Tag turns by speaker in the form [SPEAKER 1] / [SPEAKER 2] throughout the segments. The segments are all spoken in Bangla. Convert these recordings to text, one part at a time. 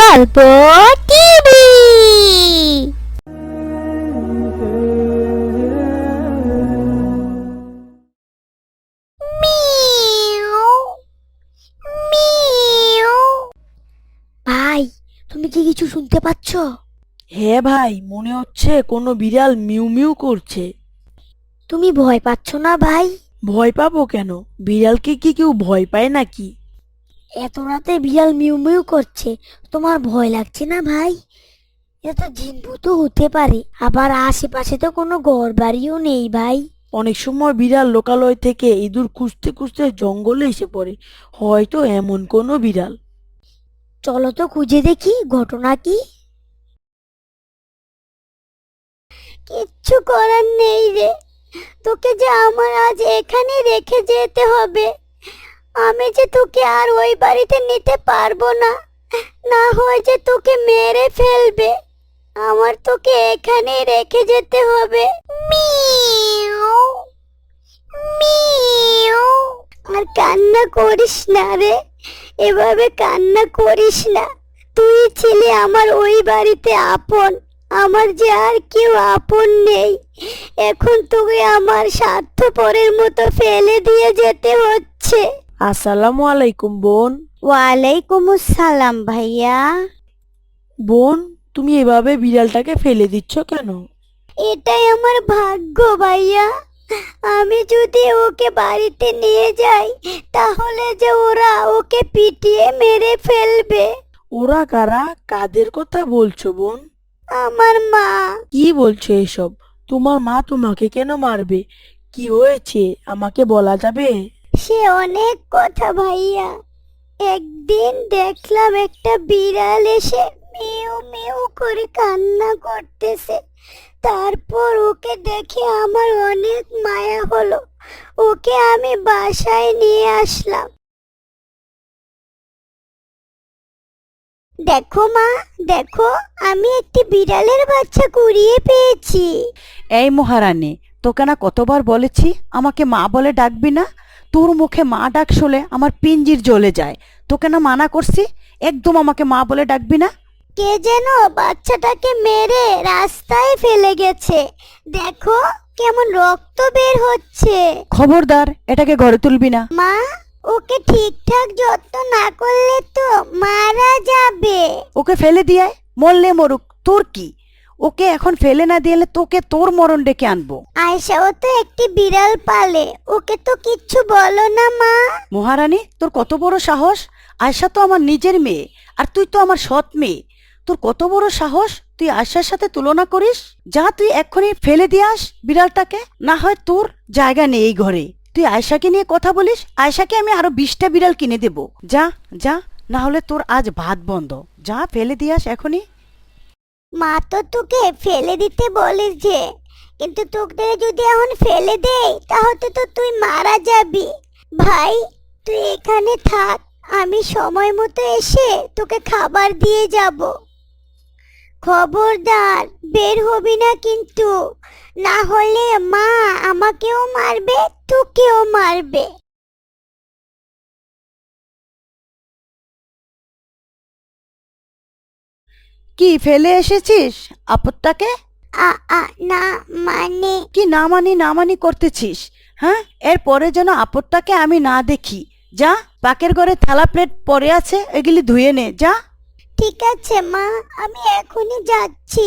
[SPEAKER 1] গল্প টিভি। ভাই তুমি কি কিছু শুনতে পাচ্ছ?
[SPEAKER 2] হ্যাঁ ভাই মনে হচ্ছে কোনো বিড়াল মিউ মিউ করছে।
[SPEAKER 1] তুমি ভয় পাচ্ছ না ভাই?
[SPEAKER 2] ভয় পাবো কেন? বিড়ালকে কি কেউ ভয় পায় নাকি?
[SPEAKER 1] এত রাতে বিড়াল মিউ মিউ করছে। তোমার ভয় লাগছে না ভাই? এটা তো হতে পারে আবার আশেপাশে তো কোনো ঘর বাড়িও নেই ভাই।
[SPEAKER 2] অনেক সময় বিড়াল লোকালয় থেকে ইঁদুর খুঁজতে খুঁজতে জঙ্গলে এসে পড়ে হয়তো এমন কোনো বিড়াল।
[SPEAKER 1] চলো তো খুঁজে দেখি ঘটনা কি? কিচ্ছু করার নেই রে তোকে যে আমার আজ এখানে রেখে যেতে হবে। আমি যে তোকে আর ওই বাড়িতে নিতে পারব না না হয় যে তোকে মেরে ফেলবে। আমার তোকে এখানে রেখে যেতে হবে। আর কান্না করিস না রে, এভাবে কান্না করিস না। তুই ছিলে আমার ওই বাড়িতে আপন, আমার যে আর কেউ আপন নেই। এখন তোকে আমার স্বার্থপরের মতো ফেলে দিয়ে যেতে হচ্ছে।
[SPEAKER 2] আসসালামু আলাইকুম বোন
[SPEAKER 1] ওয়ালাইকুম আসসালাম ভাইয়া।
[SPEAKER 2] বোন তুমি এভাবে বিড়ালটাকে ফেলে দিচ্ছ কেন?
[SPEAKER 1] এটাই আমার ভাগ্য ভাইয়া। আমি যদি ওকে বাড়িতে নিয়ে যাই তাহলে যে ওরা ওকে পিটিয়ে মেরে ফেলবে।
[SPEAKER 2] ওরা কারা? কাদের কথা বলছো বোন
[SPEAKER 1] আমার মা।
[SPEAKER 2] কি বলছো এসব? তোমার মা তোমাকে কেন মারবে? কি হয়েছে? আমাকে বলা যাবে?
[SPEAKER 1] সে অনেক কথা ভাইয়া। একদিন দেখলাম একটা বিড়াল এসে মিউ মিউ করে কান্না করতেছে। তারপর ওকে দেখে আমার অনেক মায়া হলো। ওকে আমি বাসায় নিয়ে আসলাম। দেখো মা, দেখো, আমি একটি বিড়ালের বাচ্চা কুড়িয়ে পেয়েছি।
[SPEAKER 3] এই মহারানী, তোকে না কতবার বলেছি আমাকে মা বলে ডাকবি না? তোর মুখে মা ডাক শোলে আমার পিঞ্জির জ্বলে যায়। তোকে না মানা করছি? একদম আমাকে মা বলে ডাকবি না?
[SPEAKER 1] কে যেন বাচ্চাটাকে মেরে রাস্তায় ফেলে গেছে। দেখো কেমন রক্ত বের হচ্ছে।
[SPEAKER 3] খবরদার এটাকে ঘরে তুলবি না।
[SPEAKER 1] মা ওকে ঠিকঠাক যত্ন না করলে তো মারা যাবে।
[SPEAKER 3] ওকে ফেলে দিয়ে মরলে মরুক। তোর কি? ওকে এখন ফেলে না দিলে তোকে তোর মরণ ডেকে আনব।
[SPEAKER 1] আয়সাও তো একটি বিড়াল পালে। ওকে তো কিচ্ছু বলো না মা।
[SPEAKER 3] মহারানী তোর কত বড় সাহস? আয়সা তো আমার নিজের মেয়ে আর তুই তো আমার সৎ মেয়ে। তোর কত বড় সাহস? তুই আয়সার সাথে তুলনা করিস? যা তুই এক্ষুনি ফেলে দিয়ে আস বিড়ালটাকে না হয় তোর জায়গা নেই এই ঘরে। তুই আয়সাকে নিয়ে কথা বলিস আয়সাকে আমি আরও বিশটা বিড়াল কিনে দেব। যা যা না হলে তোর আজ ভাত বন্ধ। যা ফেলে দিয়ে আস এখনই
[SPEAKER 1] মা তো তোকে ফেলে দিতে বলিস যে কিন্তু তোকে যদি এখন ফেলে দেই তাহলে তো তুই মারা যাবি। ভাই, তুই এখানে থাক, আমি সময় মতো এসে তোকে খাবার দিয়ে যাব। খবরদার, বের হবি না কিন্তু। না হলে মা আমাকেও মারবে, তোকেও মারবে।
[SPEAKER 3] কি ফেলে এসেছিস আপদটাকে?
[SPEAKER 1] না মানে?
[SPEAKER 3] কি না মানি না মানি করতেছিস হ্যাঁ? এরপরে যেন আপদটাকে আমি না দেখি। যা পাকের ঘরে থালা প্লেট পড়ে আছে এগুলি ধুয়ে নে যা।
[SPEAKER 1] ঠিক আছে মা আমি এখনই যাচ্ছি।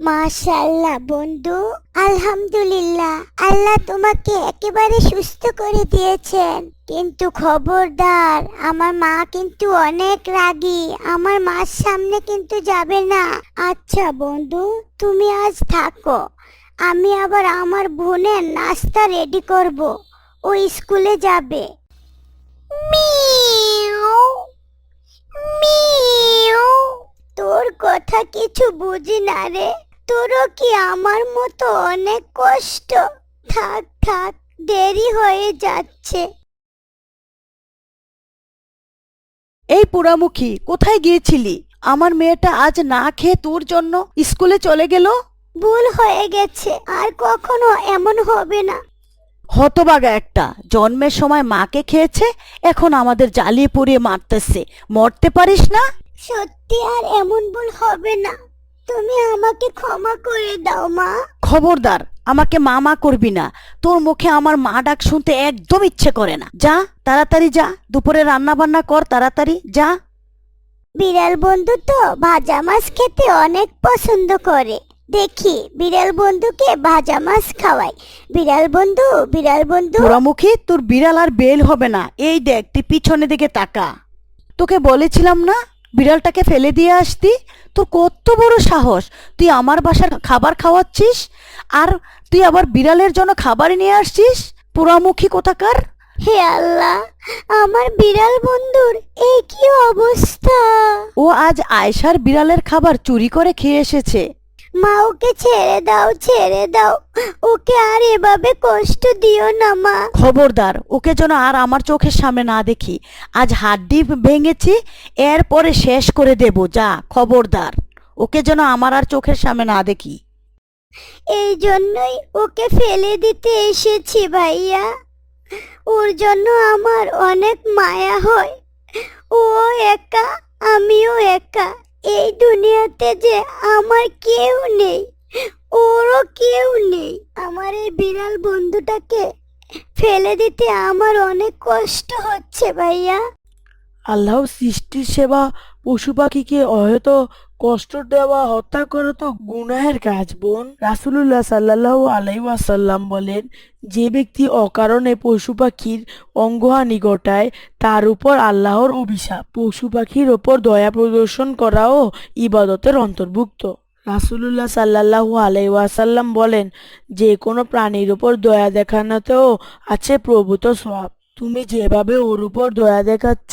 [SPEAKER 1] মাশাল্লাহ বন্ধু। আলহামদুলিল্লাহ। আল্লাহ তোমাকে একেবারে সুস্থ করে দিয়েছেন। কিন্তু খবরদার, আমার মা কিন্তু অনেক রাগী। আমার মার সামনে কিন্তু যাবে না। আচ্ছা বন্ধু, তুমি আজ থাকো। আমি আবার আমার বোনের নাস্তা রেডি করব। ও স্কুলে যাবে। তোর কথা কিছু বুঝি না রে। তোরও কি আমার মতো অনেক কষ্ট? থাক থাক দেরি হয়ে যাচ্ছে।
[SPEAKER 3] এই পোড়ামুখী কোথায় গিয়েছিলি? আমার মেয়েটা আজ না খেয়ে তোর জন্য স্কুলে চলে গেল?
[SPEAKER 1] ভুল হয়ে গেছে আর কখনো এমন হবে না।
[SPEAKER 3] হতবাগা একটা জন্মের সময় মাকে খেয়েছে এখন আমাদের জ্বালিয়ে পুড়িয়ে মারতেছে। মরতে পারিস না?
[SPEAKER 1] সত্যি আর এমন ভুল হবে না। তুমি আমাকে ক্ষমা করে দাও মা।
[SPEAKER 3] খবরদার আমাকে মা মা করবি না। তোর মুখে আমার মা ডাক শুনতে একদম ইচ্ছে করে না। যা তাড়াতাড়ি যা। দুপুরে রান্না বান্না কর তাড়াতাড়ি। যা।
[SPEAKER 1] বিড়াল বন্ধু তো ভাজা মাছ খেতে অনেক পছন্দ করে। দেখি বিড়াল বন্ধুকে ভাজা মাছ খাওয়াই। বিড়াল বন্ধু বিড়াল বন্ধু।
[SPEAKER 3] পোড়ামুখী তোর বিড়াল আর বেল হবে না। এই দেখ তুই পিছনে দিকে তাকা। তোকে বলেছিলাম না বিড়ালটাকে ফেলে দিয়ে আসতি? তোর কত বড় সাহস। তুই আমার বাসার খাবার খাওয়াচ্ছিস? আর তুই আবার বিড়ালের জন্য খাবার নিয়ে আসছিস? পোড়ামুখী কোথাকার?
[SPEAKER 1] হে আল্লাহ আমার বিড়াল বন্ধুর এই কি অবস্থা।
[SPEAKER 3] ও আজ আয়সার বিড়ালের খাবার চুরি করে খেয়ে এসেছে।
[SPEAKER 1] মা ওকে ছেড়ে দাও ছেড়ে দাও। ওকে আর এভাবে কষ্ট দিও না মা।
[SPEAKER 3] খবরদার ওকে যেন আর আমার চোখের সামনে না দেখি। আজ হাড্ডি ভেঙেছি এরপরে শেষ করে দেব যা খবরদার। ওকে যেন আমার আর চোখের সামনে না দেখি।
[SPEAKER 1] এই জন্যই ওকে ফেলে দিতে এসেছি ভাইয়া। ওর জন্য আমার অনেক মায়া হয়। ও একা আমিও একা। এই দুনিয়াতে যে আমার কেউ নেই, ওরও কেউ নেই। আমার এই বিড়াল বন্ধুটাকে ফেলে দিতে আমার অনেক কষ্ট হচ্ছে ভাইয়া।
[SPEAKER 2] আল্লাহ সৃষ্টির সেবা পশু পাখিকে হয়তো কষ্ট দেওয়া, হত্যা করা তো গুনাহের কাজ, বোন। রাসুলুল্লাহ সাল্লাহ আলাই ওয়াসাল্লাম বলেন, যে ব্যক্তি অকারণে পশু পাখির অঙ্গহানি ঘটায়, তার উপর আল্লাহর অভিশাপ। পশু পাখির ওপর দয়া প্রদর্শন করাও ইবাদতের অন্তর্ভুক্ত। রাসুলুল্লাহ সাল্লাহু আলাই ওয়াসাল্লাম বলেন যে কোনো প্রাণীর উপর দয়া দেখানোতেও আছে প্রভূত সওয়াব তুমি যেভাবে ওর উপর দয়া দেখাচ্ছ,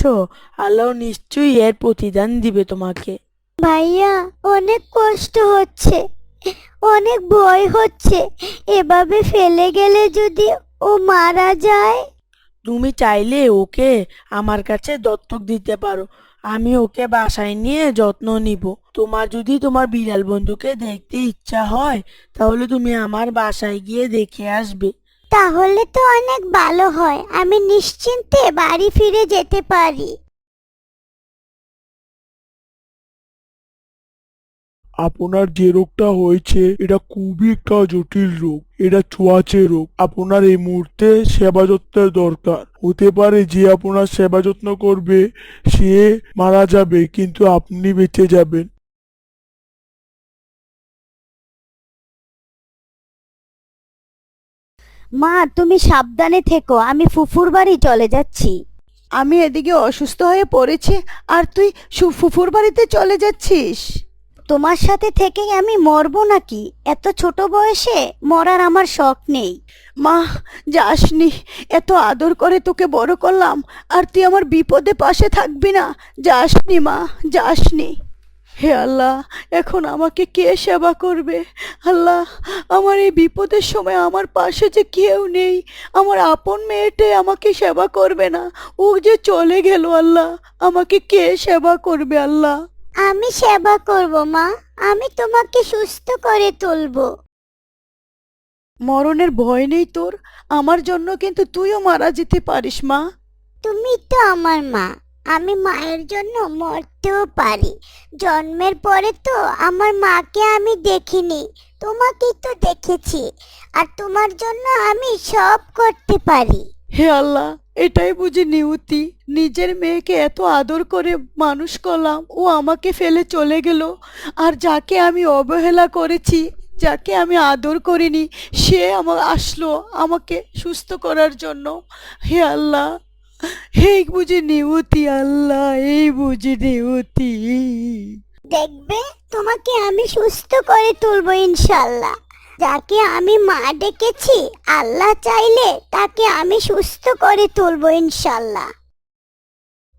[SPEAKER 2] আল্লাহ নিশ্চয়ই এর প্রতিদান দিবে তোমাকে।
[SPEAKER 1] ভাইয়া অনেক কষ্ট হচ্ছে অনেক ভয় হচ্ছে। এভাবে ফেলে গেলে যদি ও মারা যায়?
[SPEAKER 2] তুমি চাইলে ওকে আমার কাছে দত্তক দিতে পারো। আমি ওকে বাসায় নিয়ে যত্ন নিব। তোমার যদি তোমার বিড়াল বন্ধুকে দেখতে ইচ্ছা হয় তাহলে তুমি আমার বাসায় গিয়ে দেখে আসবে।
[SPEAKER 1] তাহলে তো অনেক ভালো হয়। আমি নিশ্চিন্তে বাড়ি ফিরে যেতে পারি।
[SPEAKER 4] আপনার যে রোগটা হয়েছে এটা খুবই একটা জটিল রোগ। এটা ছোঁয়াচে রোগ। আপনার এই মুহূর্তে সেবা যত্নের দরকার। হতে পারে যে আপনার সেবা যত্ন করবে সে মারা যাবে কিন্তু আপনি বেঁচে যাবেন।
[SPEAKER 1] মা তুমি সাবধানে থেকো। আমি ফুফুর বাড়ি চলে যাচ্ছি।
[SPEAKER 3] আমি এদিকে অসুস্থ হয়ে পড়েছি আর তুই সু- ফুফুর বাড়িতে চলে যাচ্ছিস?
[SPEAKER 1] তোমার সাথে থেকে আমি মরবো নাকি? এত ছোট বয়সে মরার আমার শখ নেই।
[SPEAKER 3] মা, যাসনি। এত আদর করে তোকে বড় করলাম, আর তুই আমার বিপদে পাশে থাকবি না। যাসনি মা, যাসনি। হে আল্লাহ, এখন আমাকে কে সেবা করবে? আল্লাহ, আমার এই বিপদের সময় আমার পাশে যে কেউ নেই, আমার আপন মেয়েটাই আমাকে সেবা করবে না। ও যে চলে গেল আল্লাহ, আমাকে কে সেবা করবে আল্লাহ?
[SPEAKER 1] আমি সেবা করব মা। আমি তোমাকে সুস্থ করে তুলবো।
[SPEAKER 3] মরণের ভয় নেই তোর। আমার জন্য কিন্তু তুইও মারা যেতে পারিস মা।
[SPEAKER 1] তুমি তো আমার মা। আমি মায়ের জন্য মরতেও পারি। জন্মের পরে তো আমার মাকে আমি দেখিনি। তোমাকেই তো দেখেছি। আর তোমার জন্য আমি সব করতে পারি।
[SPEAKER 3] হে আল্লাহ এটাই বুঝি নিউতি। নিজের মেয়েকে এত আদর করে মানুষ করলাম, ও আমাকে ফেলে চলে গেল। আর যাকে আমি অবহেলা করেছি, যাকে আমি আদর করিনি, সে আমার আসলো আমাকে সুস্থ করার জন্য। হে আল্লাহ, এই বুঝি নিউতি, আল্লাহ, এই বুঝি নিয়তি
[SPEAKER 1] দেখবে, তোমাকে আমি সুস্থ করে তুলবো ইনশাল্লাহ যাকে আমি মা ডেকেছি আল্লাহ চাইলে তাকে আমি সুস্থ করে তুলবো ইনশাল্লাহ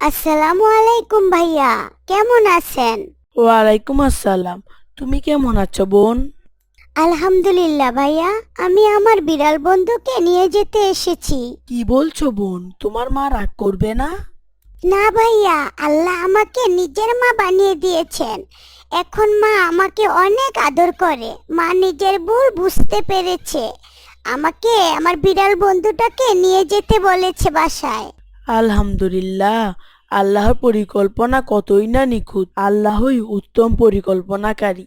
[SPEAKER 1] আসসালামু আলাইকুম ভাইয়া কেমন আছেন?
[SPEAKER 2] ওয়ালাইকুম আসসালাম। তুমি কেমন আছো বোন?
[SPEAKER 1] আলহামদুলিল্লাহ ভাইয়া আমি আমার বিড়াল বন্ধুকে নিয়ে যেতে এসেছি।
[SPEAKER 2] কি বলছো বোন? তোমার মা রাগ করবে না?
[SPEAKER 1] না ভাইয়া, আল্লাহ আমাকে নিজের মা বানিয়ে দিয়েছেন। এখন মা আমাকে অনেক আদর করে। মা নিজের ভুল বুঝতে পেরেছে। আমাকে, আমার বিড়াল বন্ধুটাকে নিয়ে যেতে বলেছে বাসায়।
[SPEAKER 2] আলহামদুলিল্লাহ, আল্লাহর পরিকল্পনা কতই না নিখুঁত। আল্লাহই উত্তম পরিকল্পনাকারী।